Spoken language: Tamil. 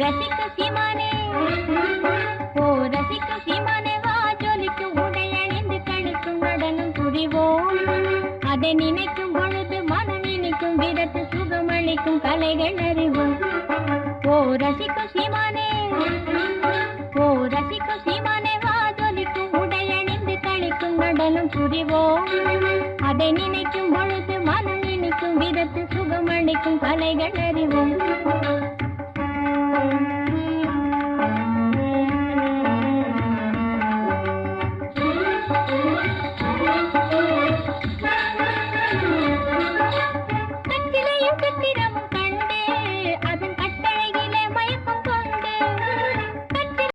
ரசிக்க சீமானே ஓ ரசிக்க சீமானே வா ஜொலிக்கு உடை அணிந்து கழுக்கும் நடனம் புரிவோம். அதை நினைக்கும் பொழுது மனம் இனிக்கும் விதத்து சுகமளிக்கும் கலைகள் அறிவோம். ஓ ரசிக்க சீமானே ஓ ரசிக்க சீமானே வா ஜொலிக்கும் உடை அணிந்து கழிக்கும் நடனம் புரிவோம். அதை நினைக்கும் பொழுது மனம் இனிக்கும் விதத்து சுகமளிக்கும் கலைகள் அறிவோம்.